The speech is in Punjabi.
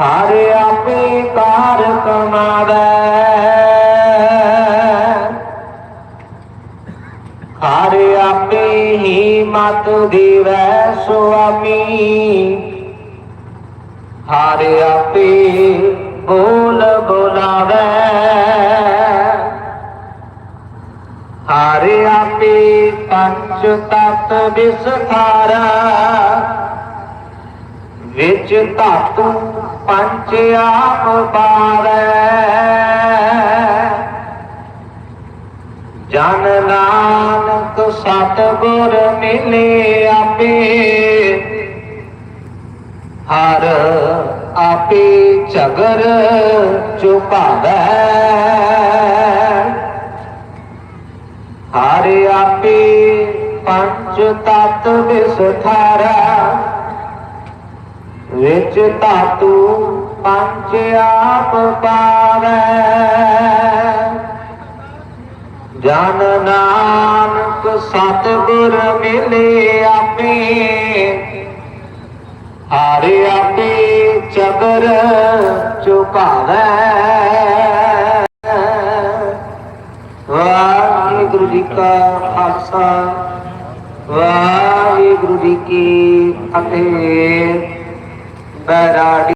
ਹਰ ਆਪੇ ਕਾਰ ਕਮਾਵੇ। ਹਰ ਆਪੇ ਹੀ ਮਤ ਦੇਵੈ ਸੁਆਮੀ। ਹਰ ਆਪੇ ਬੋਲ ਬੁਲਾਵੇ। ਹਰ ਆਪੇ ਪੰਚ ਤਤ ਵਿਸਥਾਰਾ। ਵਿੱਚ ਧਾਤੂ ਪੰਚ ਆਪ ਪਾਵੈ ਜਨ ਨਾਨਕ ਸਤਿਗੁਰ ਮਿਲੇ ਆਪੇ। ਹਰ ਆਪੇ ਚਗਰ ਚੁਕਾਵੈ ਹਰ ਆਪੇ ਪੰਚ ਤਤ ਵਿਸਥਾਰਾ ਵਿੱਚ ਧਾਤੂ ਪੰਜ ਆਪ ਪਾਵੈ। ਜਨ ਨਾਨਕ ਸਤਿਗੁਰ ਮਿਲੇ ਆਪੇ, ਹਰ ਆਪੇ ਚਬਰ ਚੁਕਾਵੈ ਵਾਹਿਗੁਰੂ ਜੀ ਕਾ ਖਾਲਸਾ, ਵਾਹਿਗੁਰੂ ਜੀ ਕੀ ਫਤਿਹ। கராடி